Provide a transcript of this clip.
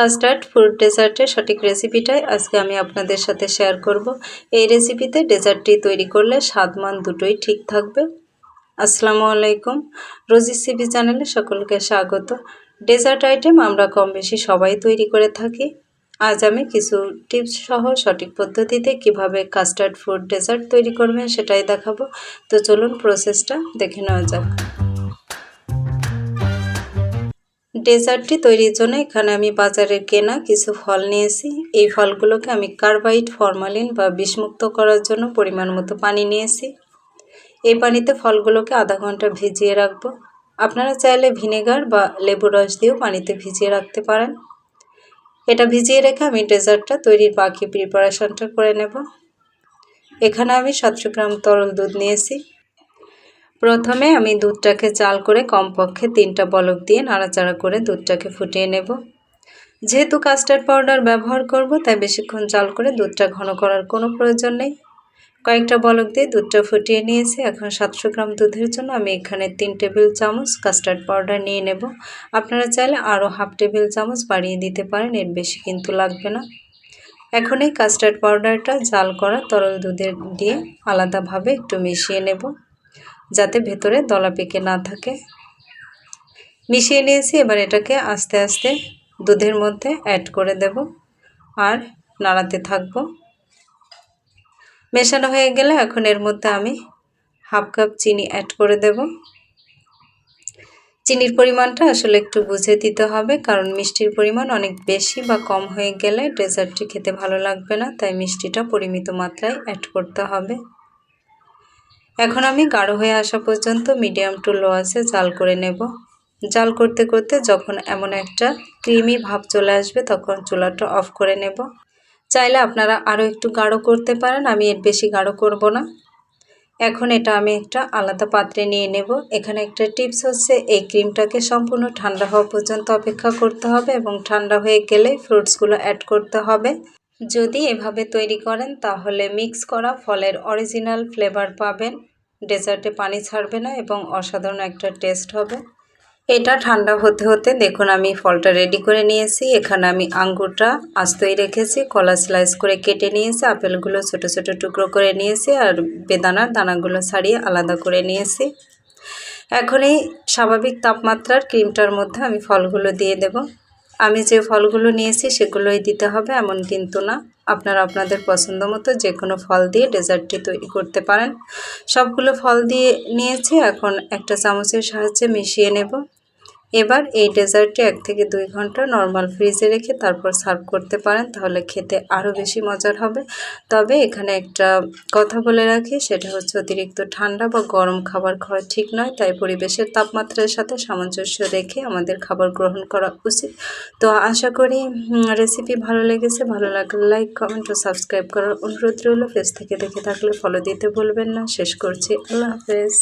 Custard fruit ডেজার্টের সঠিক রেসিপিটাই আজকে আমি আপনাদের সাথে শেয়ার করব। এই রেসিপিতে ডেজার্টটি তৈরি করলে স্বাদ মান দুটোই ঠিক থাকবে। আসসালামু আলাইকুম। রোজি সিবি চ্যানেলে সকলকে স্বাগত। ডেজার্ট আইটেম আমরা কম বেশি সবাই তৈরি করে থাকি। আজ আমি কিছু টিপস সহ সঠিক পদ্ধতিতে কীভাবে কাস্টার্ড ফ্রুট ডেজার্ট তৈরি করবেন সেটাই দেখাবো। তো চলুন প্রসেসটা দেখে নেওয়া যাক। ডেজার্টটি তৈরির জন্য এখানে আমি বাজারে কেনা কিছু ফল নিয়েছি। এই ফলগুলোকে আমি কার্বাইড, ফরমালিন বা বিষমুক্ত করার জন্য পরিমাণ মতো পানি নিয়েছি। এই পানিতে ফলগুলোকে আধা ঘণ্টা ভিজিয়ে রাখব। আপনারা চাইলে ভিনেগার বা লেবু রস দিয়েও পানিতে ভিজিয়ে রাখতে পারেন। এটা ভিজিয়ে রেখে আমি ডেজার্টটা তৈরির বাকি প্রিপারেশনটা করে নেব। এখানে আমি সাতশো গ্রাম তরল দুধ নিয়েছি। প্রথমে আমি দুধটাকে চাল করে কমপক্ষে তিনটা বলক দিয়ে নাড়াচাড়া করে দুধটাকে ফুটিয়ে নেব। যেহেতু কাস্টার্ড পাউডার ব্যবহার করব, তাই বেশিক্ষণ চাল করে দুধটা ঘন করার কোনো প্রয়োজন নেই। কয়েকটা বলক দিয়ে দুধটা ফুটিয়ে নিয়েছি। এখন সাতশো গ্রাম দুধের জন্য আমি এখানে তিন টেবিল চামচ কাস্টার্ড পাউডার নিয়ে নেব। আপনারা চাইলে আরও হাফ টেবিল চামচ বাড়িয়ে দিতে পারেন, এর বেশি কিন্তু লাগবে না। এখন এই কাস্টার্ড পাউডারটা জাল করা তরল দুধের দিয়ে আলাদাভাবে একটু মিশিয়ে নেব। যাতে ভেতরে দলা পেকে না থাকে। মিশিয়ে নিয়েছি, এবার এটাকে আস্তে আস্তে দুধের মধ্যে অ্যাড করে দেব আর নাড়াতে থাকব। মেশানো হয়ে গেলে এখন এর মধ্যে আমি হাফ কাপ চিনি অ্যাড করে দেব। চিনির পরিমাণটা আসলে একটু বুঝে দিতে হবে, কারণ মিষ্টির পরিমাণ অনেক বেশি বা কম হয়ে গেলে ডেজার্টটি খেতে ভালো লাগবে না, তাই মিষ্টিটা পরিমিত মাত্রায় অ্যাড করতে হবে। এখন আমি গাঢ় হয়ে আসা পর্যন্ত মিডিয়াম টু লো আছে, জাল করে নেব। জাল করতে করতে যখন এমন একটা ক্রিমি ভাব চলে আসবে, তখন চুলাটা অফ করে নেব। চাইলে আপনারা আরও একটু গাঢ় করতে পারেন, আমি এর বেশি গাঢ় করব না। এখন এটা আমি একটা আলাদা পাত্রে নিয়ে নেব। এখানে একটা টিপস হচ্ছে, এই ক্রিমটাকে সম্পূর্ণ ঠান্ডা হওয়া পর্যন্ত অপেক্ষা করতে হবে এবং ঠান্ডা হয়ে গেলে ফ্রুটসগুলো অ্যাড করতে হবে। যদি এভাবে তৈরি করেন, তাহলে মিক্স করা ফলের অরিজিনাল ফ্লেভার পাবেন। ডেজার্টে পানি ছাড়বে না এবং অসাধারণ একটা টেস্ট হবে। এটা ঠান্ডা হতে হতে দেখুন, আমি ফলটা রেডি করে নিয়েছি। এখানে আমি আঙ্গুরটা আস্তই রেখেছি, কলা স্লাইস করে কেটে নিয়েছি, আপেলগুলো ছোট ছোট টুকরো করে নিয়েছি আর বেদানার দানাগুলো ছাড়িয়ে আলাদা করে নিয়েছি। এখন এই স্বাভাবিক তাপমাত্রার ক্রিমটার মধ্যে আমি ফলগুলো দিয়ে দেব। আমি যে ফলগুলো নিয়েছি সেগুলোই দিতে হবে, এমন কিন্তু না। আপনারা আপনাদের পছন্দ মতো যে কোনো ফল দিয়ে ডেজার্টটি তৈরি করতে পারেন। সবগুলো ফল দিয়ে নিয়েছি, এখন একটা চামচের সাহায্যে মিশিয়ে নেব। এবার এই ডেজার্টটি এক থেকে দুই ঘণ্টা নর্মাল ফ্রিজে রেখে তারপর সার্ভ করতে পারেন, তাহলে খেতে আরও বেশি মজার হবে। তবে এখানে একটা কথা বলে রাখি, সেটা হচ্ছে অতিরিক্ত ঠান্ডা বা গরম খাবার খাওয়া ঠিক নয়, তাই পরিবেশের তাপমাত্রার সাথে সামঞ্জস্য রেখে আমাদের খাবার গ্রহণ করা উচিত। তো আশা করি রেসিপি ভালো লেগেছে, ভালো লাগলে লাইক কমেন্ট ও সাবস্ক্রাইব করার অনুরোধ রইল। ফেস থেকে দেখে থাকলে ফলো দিতে বলবেন না। শেষ করছি। আল্লাহ হাফেজ।